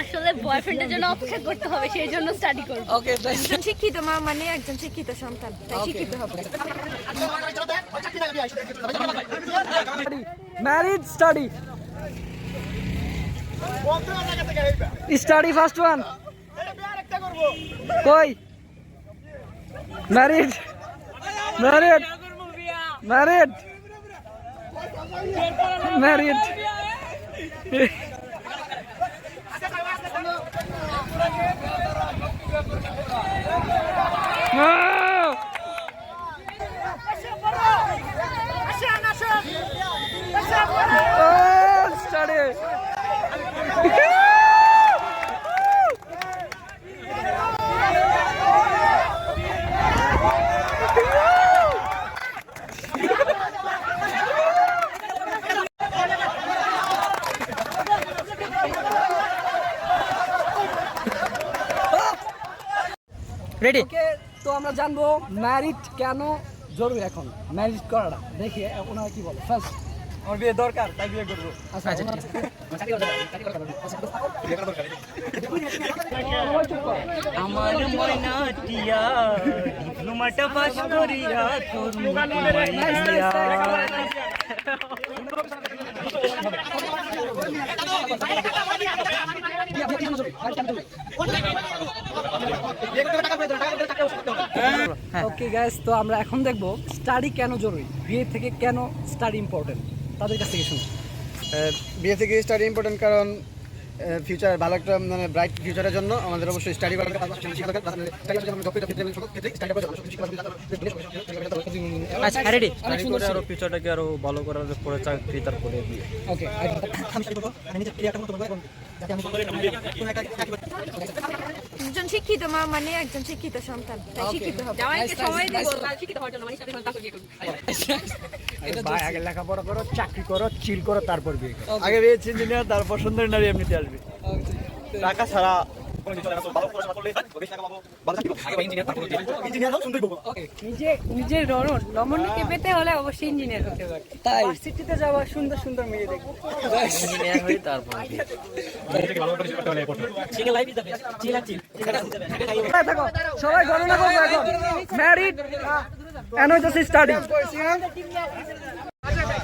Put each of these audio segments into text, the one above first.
আসলে বয়ফ্রেন্ডের জন্য অপেক্ষা করতে হবে সেই জন্য স্টাডি করব। ওকে একজন শিক্ষিত মা মানে একজন শিক্ষিত সন্তান তাই শিক্ষিত হবে। Married study study first one কই married married married married study ready okay তো আমরা জানব ম্যারিড কেন জরুরি এখন? ম্যারিড করাটা। দেখি ওনারা কি বলে? ফার্স্ট আমার বিয়ে দরকার তাই বিয়ে করব। আচ্ছা ওনারা- আমার ময়না টিয়া ডিপ্লোমাটা পাস করিয়া তোর ওকে গ্যাস তো আমরা এখন দেখব স্টাডি কেন জরুরি? বিয়ে থেকে কেন স্টাডি ইম্পর্টেন্ট তাদের কাছ থেকে শুনুন। বিয়ে থেকে স্টাডি ইম্পর্টেন্ট কারণ ফিউচার ভালো একটা মানে ব্রাইট ফিউচারের জন্য আমাদের অবশ্যই স্টাডি করা আচ্ছা আরও ফিউচারটাকে আরও ভালো করার পরে চাকরি তারপরে ওকে শিক্ষিত মা মানে একজন শিক্ষিত সন্তান তাই শিক্ষিত হবে। জামাইকে সময় দিব শিক্ষিত হওয়ার জন্য মানে সাথে সন্তান বিয়ে করব ভাই আগে লেখাপড়া করো চাকরি করো চিল করো তারপর বিয়ে করো। আগে বিয়ে ইঞ্জিনিয়ার তারপর সুন্দর নারী এমনিতে আসবে। টাকা ছাড়া নিজের রমণীকে পেতে হলে অবশ্যই ইঞ্জিনিয়ার হতে হবে। তাই? সিটিতে যাওয়া সুন্দর সুন্দর মেয়ে দেখব। ইঞ্জিনিয়ার হই তারপর সবাই গণনা করব এখন ম্যারিড এন্ড হইতেছে স্টাডি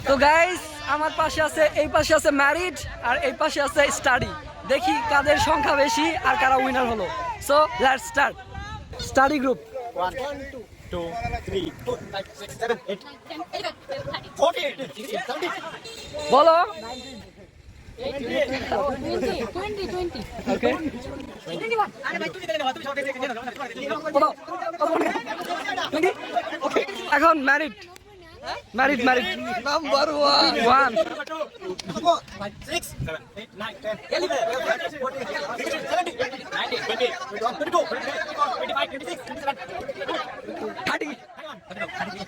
তো গাইস আমার পাশে আছে এই পাশে আছে ম্যারিড আর এই পাশে আছে স্টাডি দেখি কাদের সংখ্যা বেশি আর কারা উইনার হলো so let's start study group বলো ওকে এখন married married married number one one okay